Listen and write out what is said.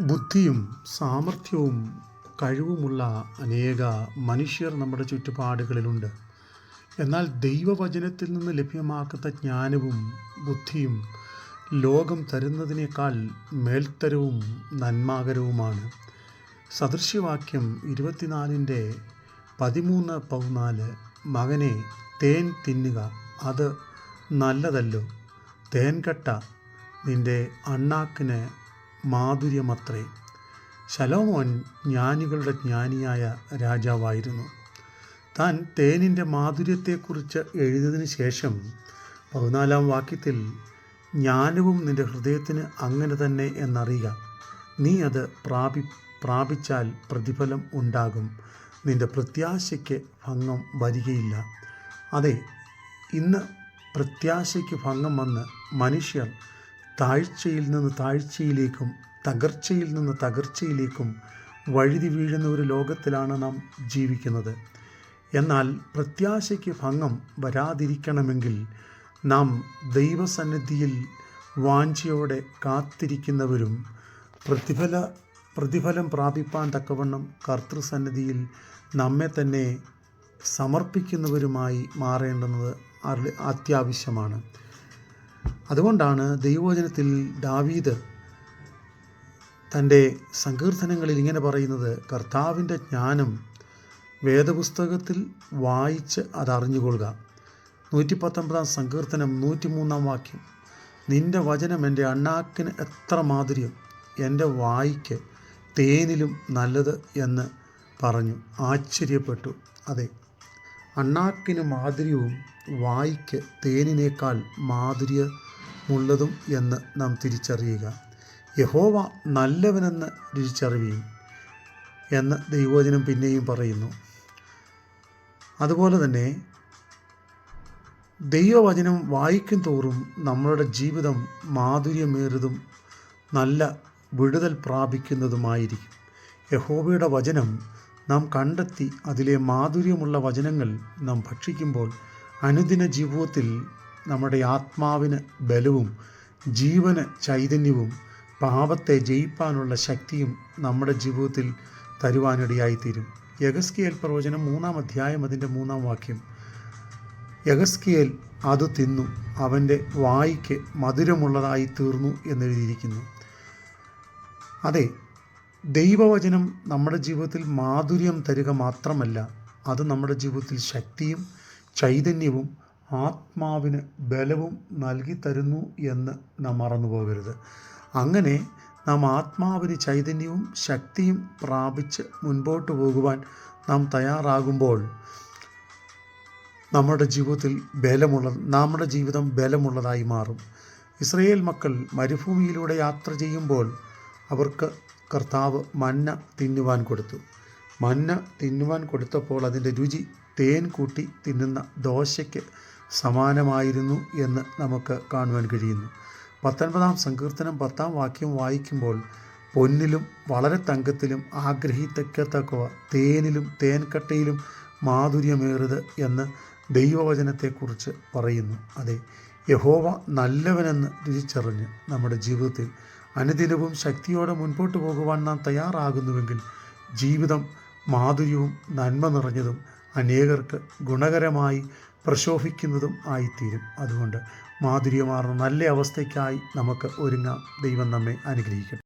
ബുദ്ധിയും സാമർഥ്യവും കഴിവുമുള്ള അനേക മനുഷ്യർ നമ്മുടെ ചുറ്റുപാടുകളിലുണ്ട്. എന്നാൽ ദൈവവചനത്തിൽ നിന്ന് ലഭ്യമാക്കുന്ന ജ്ഞാനവും ബുദ്ധിയും ലോകം തരുന്നതിനേക്കാൾ മേൽത്തരവും നന്മാകരവുമാണ്. സദൃശ്യവാക്യം ഇരുപത്തിനാലിന്റെ പതിമൂന്ന് പതിനാല് മകനെ തേൻ തിന്നുക അത് നല്ലതല്ലോ. തേൻകട്ട നിന്റെ അണ്ണാക്കിന് മാധുര്യമത്രേ. ശലോമോൻ ജ്ഞാനികളുടെ ജ്ഞാനിയായ രാജാവായിരുന്നു. താൻ തേനിന്റെ മാധുര്യത്തെക്കുറിച്ച് എഴുതിയതിനു ശേഷം പതിനാലാം വാക്യത്തിൽ ജ്ഞാനവും നിന്റെ ഹൃദയത്തിന് അങ്ങനെ തന്നെ എന്നറിയുക. നീ അത് പ്രാപി പ്രാപിച്ചാൽ പ്രതിഫലം ഉണ്ടാകും. നിന്റെ പ്രത്യാശയ്ക്ക് ഭംഗം വരികയില്ല. അതെ ഇന്ന് പ്രത്യാശയ്ക്ക് ഭംഗം വന്ന് മനുഷ്യർ താഴ്ചയിൽ നിന്ന് താഴ്ചയിലേക്കും തകർച്ചയിൽ നിന്ന് തകർച്ചയിലേക്കും വഴുതി വീഴുന്ന ഒരു ലോകത്തിലാണ് നാം ജീവിക്കുന്നത്. എന്നാൽ പ്രത്യാശയ്ക്ക് ഭംഗം വരാതിരിക്കണമെങ്കിൽ നാം ദൈവസന്നിധിയിൽ വാഞ്ചയോടെ കാത്തിരിക്കുന്നവരും പ്രതിഫല പ്രതിഫലം പ്രാപിപ്പാൻ തക്കവണ്ണം കർത്തൃസന്നിധിയിൽ നമ്മെ തന്നെ സമർപ്പിക്കുന്നവരുമായി മാറേണ്ടുന്നത് അത്യാവശ്യമാണ്. അതുകൊണ്ടാണ് ദൈവവചനത്തിൽ ദാവീദ് തന്റെ സങ്കീർത്തനങ്ങളിൽ ഇങ്ങനെ പറയുന്നത് കർത്താവിന്റെ ജ്ഞാനം വേദപുസ്തകത്തിൽ വായിച്ച് അതറിഞ്ഞുകൊള്ളുക. നൂറ്റി പത്തൊമ്പതാം സങ്കീർത്തനം നൂറ്റിമൂന്നാം വാക്യം. നിന്റെ വചനം എന്റെ അണ്ണാക്കിന് എത്ര മാധുര്യം എന്റെ വായിക്ക് തേനിലും നല്ലത് എന്ന് പറഞ്ഞു. ആശ്ചര്യപ്പെട്ടു. അതെ അണ്ണാക്കിന് മാധുര്യവും വായിക്ക് തേനിനേക്കാൾ മാധുര്യമുള്ളതും എന്ന് നാം തിരിച്ചറിയുക. യഹോവ നല്ലവനെന്ന് രുചിച്ചറിയുകയും എന്ന് ദൈവവചനം പിന്നെയും പറയുന്നു. അതുപോലെ തന്നെ ദൈവവചനം വായിക്കും തോറും നമ്മളുടെ ജീവിതം മാധുര്യമേറിയതും നല്ല വിടുതൽ പ്രാപിക്കുന്നതുമായിരിക്കും. യഹോബയുടെ വചനം നാം കണ്ടെത്തി അതിലെ മാധുര്യമുള്ള വചനങ്ങൾ നാം ഭക്ഷിക്കുമ്പോൾ അനുദിന ജീവിതത്തിൽ നമ്മുടെ ആത്മാവിന് ബലവും ജീവന് ചൈതന്യവും പാപത്തെ ജയിപ്പാനുള്ള ശക്തിയും നമ്മുടെ ജീവിതത്തിൽ തരുവാനിടയായിത്തീരും. യഗസ്കിയൽ പ്രവചനം മൂന്നാം അധ്യായം അതിന്റെ മൂന്നാം വാക്യം. യഗസ്കിയൽ അത് തിന്നു അവന്റെ വായിക്ക് മധുരമുള്ളതായി തീർന്നു എന്നെഴുതിയിരിക്കുന്നു. അതെ ദൈവവചനം നമ്മുടെ ജീവിതത്തിൽ മാധുര്യം തരിക മാത്രമല്ല അത് നമ്മുടെ ജീവിതത്തിൽ ശക്തിയും ചൈതന്യവും ആത്മാവിന് ബലവും നൽകി തരുന്നു എന്ന് നാം മറന്നു പോകരുത്. അങ്ങനെ നാം ആത്മാവിന് ചൈതന്യവും ശക്തിയും പ്രാപിച്ച് മുൻപോട്ട് പോകുവാൻ നാം തയ്യാറാകുമ്പോൾ നമ്മുടെ ജീവിതത്തിൽ ബലമുള്ള നമ്മുടെ ജീവിതം ബലമുള്ളതായി മാറും. ഇസ്രയേൽ മക്കൾ മരുഭൂമിയിലൂടെ യാത്ര ചെയ്യുമ്പോൾ അവർക്ക് കർത്താവ് മന്ന തിന്നുവാൻ കൊടുത്തു. മന്ന തിന്നുവാൻ കൊടുത്തപ്പോൾ അതിന്റെ രുചി തേൻ കൂട്ടി തിന്നുന്ന ദോശയ്ക്ക് സമാനമായിരുന്നു എന്ന് നമുക്ക് കാണുവാൻ കഴിയുന്നു. പത്തൊൻപതാം സങ്കീർത്തനം പത്താം വാക്യം വായിക്കുമ്പോൾ പൊന്നിലും വളരെ തങ്കത്തിലും ആഗ്രഹിക്കത്തക്കവ തേനിലും തേൻകട്ടയിലും മാധുര്യമേറുത് എന്ന് ദൈവവചനത്തെക്കുറിച്ച് പറയുന്നു. അതെ യഹോവ നല്ലവനെന്ന് രുചിച്ചറിഞ്ഞ് നമ്മുടെ ജീവിതത്തിൽ അനുദിനവും ശക്തിയോടെ മുൻപോട്ട് പോകുവാൻ നാം തയ്യാറാകുന്നുവെങ്കിൽ ജീവിതം മാധുര്യവും നന്മ നിറഞ്ഞതും അനേകർക്ക് ഗുണകരമായി പ്രശോഭിക്കുന്നതും ആയിത്തീരും. അതുകൊണ്ട് മാധുര്യമാർന്ന നല്ല അവസ്ഥയ്ക്കായി നമുക്ക് ഒരുങ്ങാം. ദൈവം നമ്മെ അനുഗ്രഹിക്കട്ടെ.